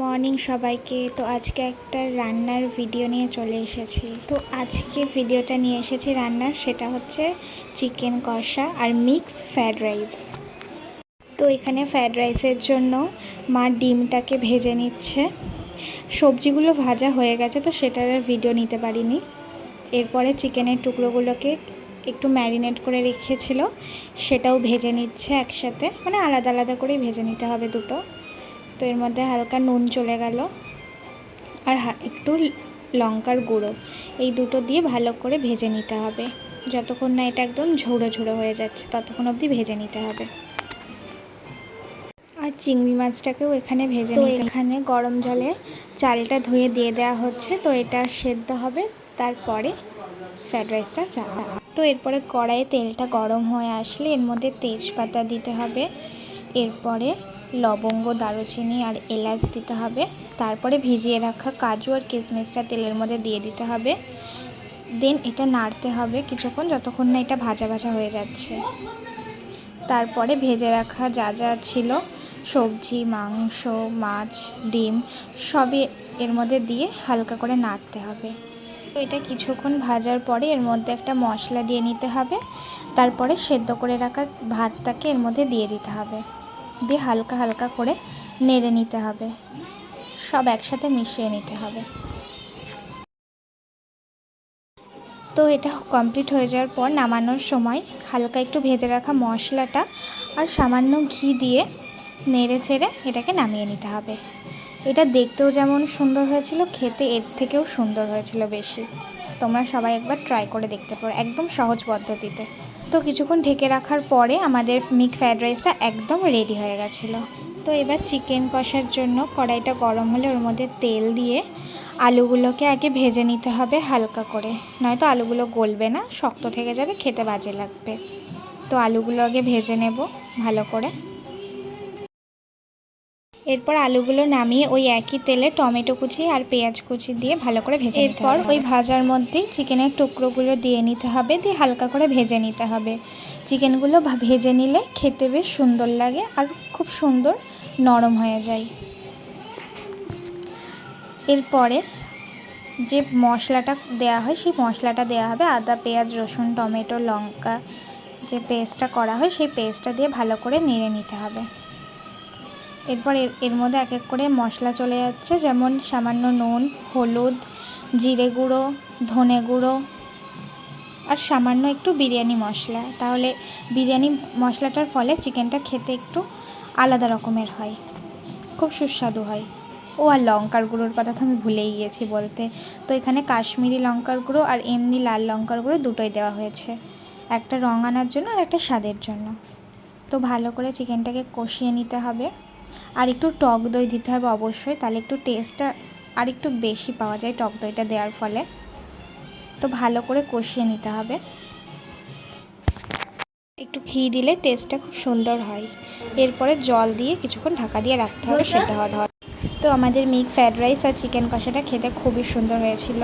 Morning সবাইকে। তো আজকে একটা রান্নার ভিডিও নিয়ে চলে এসেছি। তো আজকে ভিডিওটা নিয়ে এসেছি রান্নার, সেটা হচ্ছে চিকেন কষা আর মিক্স ফ্রায়েড রাইস তো এখানে ফ্রায়েড রাইসের জন্য মা ডিমটাকে ভেজে নিচ্ছে। সবজিগুলো ভাজা হয়ে গেছে, তো সেটার আর ভিডিও নিতে পারিনি। এরপরে চিকেনের টুকরোগুলোকে একটু ম্যারিনেট করে রেখেছিল, সেটাও ভেজে নিচ্ছে একসাথে। মানে আলাদা আলাদা করেই ভেজে নিতে হবে দুটো। তো এর মধ্যে হালকা নুন চলে গেল আর একটু লঙ্কার গুঁড়ো। এই দুটো দিয়ে ভালো করে ভেজে নিতে হবে। যতক্ষণ না এটা একদম ঝুড়ো ঝুড়ো হয়ে যাচ্ছে ততক্ষণ অবধি ভেজে নিতে হবে। আর চিংড়ি মাছটাকেও এখানে ভেজে তো এখানে গরম জলে চালটা ধুয়ে দিয়ে দেওয়া হচ্ছে। তো এটা সেদ্ধ হবে তারপরে ফ্রায়েড রাইসটা চাওয়া তো এরপরে কড়াইয়ে তেলটা গরম হয়ে আসলে এর মধ্যে তেজপাতা দিতে হবে। এরপরে লবঙ্গ, দারুচিনি আর এলাচ দিতে হবে। তারপরে ভিজিয়ে রাখা কাজু আর কিশমিশটা তেলের মধ্যে দিয়ে দিতে হবে। দেন এটা নাড়তে হবে কিছুক্ষণ যতক্ষণ না এটা ভাজা ভাজা হয়ে যাচ্ছে। তারপরে ভেজে রাখা যা যা ছিল, সবজি, মাংস, মাছ, ডিম, সবই এর মধ্যে দিয়ে হালকা করে নাড়তে হবে। তো এটা কিছুক্ষণ ভাজার পরে এর মধ্যে একটা মশলা দিয়ে নিতে হবে। তারপরে সেদ্ধ করে রাখা ভাতটাকে এর মধ্যে দিয়ে দিতে হবে। দিয়ে হালকা হালকা করে নেড়ে নিতে হবে। সব একসাথে মিশিয়ে নিতে হবে। তো এটা কমপ্লিট হয়ে যাওয়ার পর নামানোর সময় হালকা একটু ভেজে রাখা মশলাটা আর সামান্য ঘি দিয়ে নেড়ে চেড়ে এটাকে নামিয়ে নিতে হবে। এটা দেখতেও যেমন সুন্দর হয়েছিল, খেতে এর থেকেও সুন্দর হয়েছিল বেশি। তোমরা সবাই একবার ট্রাই করে দেখতে পারো, একদম সহজ পদ্ধতিতে। তো কিছুক্ষণ ঢেকে রাখার পরে আমাদের মিক ফ্রায়েড রাইসটা একদম রেডি হয়ে গেছিল। তো এবার চিকেন কষার জন্য কড়াইটা গরম হলে ওর মধ্যে তেল দিয়ে আলুগুলোকে আগে ভেজে নিতে হবে হালকা করে। নয়তো আলুগুলো গলবে না, শক্ত থেকে যাবে, খেতে বাজে লাগবে। তো আলুগুলো আগে ভেজে নেব ভালো করে। এরপর আলুগুলো নামিয়ে ওই একই তেলে টমেটো কুচি আর পেঁয়াজ কুচি দিয়ে ভালো করে ভেজে এরপর ওই ভাজার মধ্যেই চিকেনের টুকরোগুলো দিয়ে নিতে হবে দিয়ে হালকা করে ভেজে নিতে হবে। চিকেনগুলো ভেজে নিলে খেতে বেশ সুন্দর লাগে আর খুব সুন্দর নরম হয়ে যায়। এরপরে যে মশলাটা দেয়া হয় সেই মশলাটা দেওয়া হবে আদা পেঁয়াজ রসুন টমেটো লঙ্কা যে পেস্টটা করা হয় সেই পেস্টটা দিয়ে ভালো করে নেড়ে নিতে হবে। এরপর এর মধ্যে এক এক করে মশলা চলে যাচ্ছে, যেমন সামান্য নুন, হলুদ, জিরে গুঁড়ো, ধনে গুঁড়ো আর সামান্য একটু বিরিয়ানি মশলা। তাহলে বিরিয়ানি মশলাটার ফলে চিকেনটা খেতে একটু আলাদা রকমের হয়, খুব সুস্বাদু হয়। ও আর লঙ্কার গুঁড়োর কথা তো আমি ভুলেই গিয়েছি বলতে। তো এখানে কাশ্মীরি লঙ্কার গুঁড়ো আর এমনি লাল লঙ্কার গুঁড়ো দুটোই দেওয়া হয়েছে, একটা রঙ আনার জন্য আর একটা স্বাদের জন্য। তো ভালো করে চিকেনটাকে কষিয়ে নিতে হবে। আর একটু টক দই দিতে হবে অবশ্যই তাহলে একটু টেস্টটা আর একটু বেশি পাওয়া যায় টক দইটা দেওয়ার ফলে। তো ভালো করে কষিয়ে নিতে হবে। একটু ঘি দিলে টেস্টটা খুব সুন্দর হয়। এরপরে জল দিয়ে কিছুক্ষণ ঢাকা দিয়ে রাখতে হবে সেদ্ধ হওয়া ধর তো আমাদের মিক ফ্রায়েড রাইস আর চিকেন কষাটা খেতে খুবই সুন্দর হয়েছিল।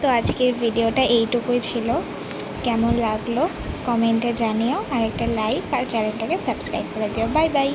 তো আজকের ভিডিওটা এইটুকুই ছিল। কেমন লাগল? কমেন্টে জানিও। আর একটা লাইক আর চ্যানেলটাকে সাবস্ক্রাইব করে দিও। Bye bye